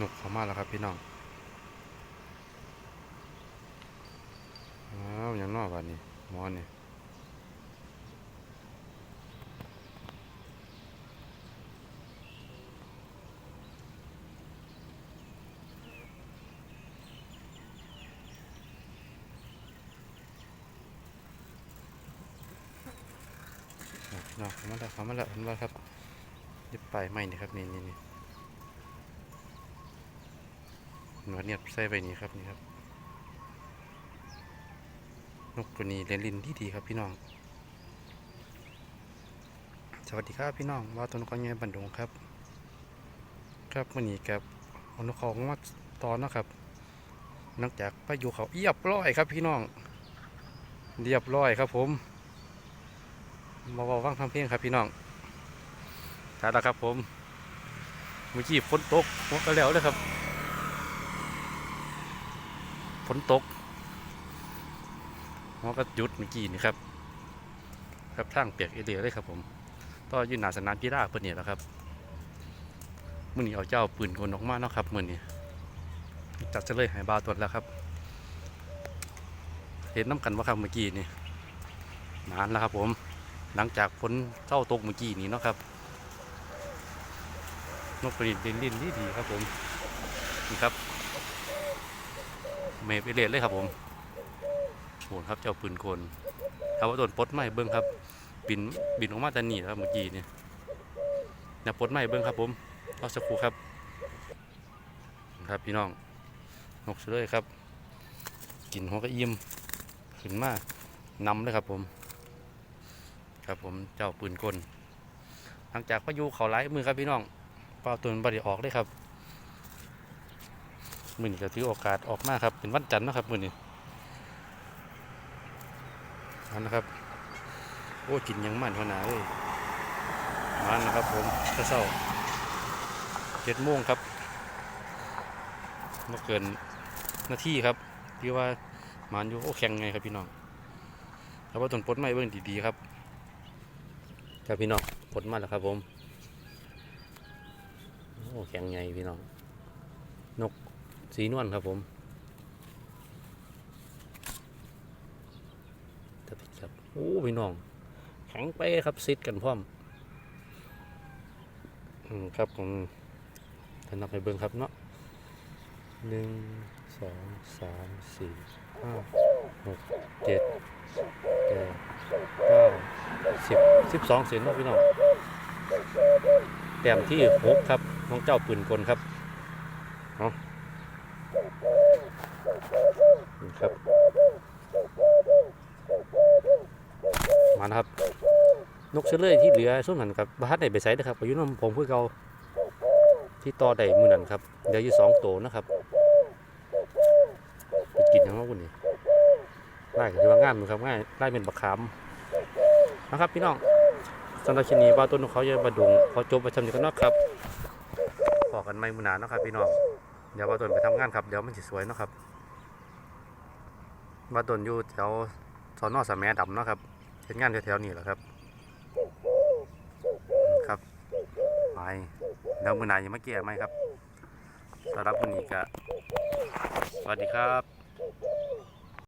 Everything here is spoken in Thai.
นกเขามาแล้วครับพี่น้องอ้าวยังนอกวันนี้มอนี่นอกเขามาแล้วเขามาแล้วเห็นว่าครับยึดไปไม่นี่ครับนี่นี่นี่ หนวดเนี่ยใส่ไปนี่ครับนี่ครับ นกตัวนี้เลนลินที่ดีครับพี่น้อง สวัสดีครับพี่น้องว่าตัวนกเขาใหญ่บันดงครับ ครับวันนี้กับอนกเขามาตอนนะครับนอกจากไปอยู่เขาเรียบร้อยครับพี่น้อง เรียบร้อยครับผมมาบอกฟังทำเพลงครับพี่น้องใช่แล้วครับผมเมื่อกี้ฝนตกหมดแล้วเลยครับ ฝนตกมันก็หยุดเมื่อกี้นี่ครับ ครับทางเปียกเอเดียเลยครับผมต่อยืนหนาสนามกีฬาเพื่อนนี่ยแหละครับมื่อนี้เอาเจ้าปืนกลออกมาเนาะครับมื่อนี้จัดจะเลยหายบาตัวแล้วครับ เห็นน้ำกันว่าครับเมื่อกี้นี่นานแล้วครับผม หลังจากฝนเจ้าตกเมื่อกี้นี้เนาะครับนกกระดิ่งดินดินดีดีครับผมนี่ครับ เมฟเอเลสเลยครับผมโหนครับเจ้าปืนกลครับว่าโดนปดไม้เบิ้งครับ บินบินออกมาแต่นี่นะครับเมื่อกี้เนี่ยนะปดไม้เบิ้งครับผมเอาสักครู่ครับ ครับพี่น้องนกเสลยครับกินหัวกระอิ่มขึ้นมานำเลยครับผม ครับผมเจ้าปืนกลหลังจากพายุเขาไล่มือครับพี่น้องปลาตัวมันบริออกเลยครับ มือนี้ก็ถือโอกาสออกมาครับ เป็นวันจันทร์นะครับมือนี้อันนะครับ โอ้กินยังมันหัวหนาเลยมันนะครับผมถ้าเศร้าเจ็ดโมงครับมาเกินนาทีครับที่ว่ามันอยู่โอ้แข็งไงครับพี่น้องครับว่าต้นปดไม้เบิ่งดีๆครับครับพี่น้องปลดมาแล้วครับผม โอ้แข็งไงพี่น้อง นก สีนวลครับผมตะพิดครับ โอ้พี่น้องแข็งไปครับซิดกันพร้อม อืมครับผมท่านนับไปเบิ่งครับเนาะหนึ่งสองสามสี่ห้าหกเจ็ดแปดเก้าสิบสิบสองเซนเนาะพี่น้องแต้มที่หกครับน้องเจ้าปืนกลครับเนี่ครับ มา นะครับ นกเชลเลยที่เหลือส่วนนั้นครับบ้านไหนไปใส่นะครับอายุน้ำผมเพื่อเก่าที่ต่อได้มือนั่นครับเดี๋ยวอยู่สองโตวนะครับไปกินยังไงวันนี้ไล่คือว่างามอครับง่ายไล่เป็นบักขามนะครับ พี่น้องสำหรับชนีบ้าต้นของเขาเยอะบาดุงขอจบไปทำนี้กันเนาะครับพอกันไม่มือหนาเนาะครับ พี่น้องเดี๋ยวบ้าต้นไปทำงานครับเดี๋ยวมันจะสวยเนาะครับว่าต้นอยู่แถวสอนอสแมดำเนาะครับ เห็นงานแถวๆนี้แหละครับ ครับไปแล้วมือหนายยังไม่เกี่ยไหมครับสำหรับวันนี้ก็สวัสดีครับ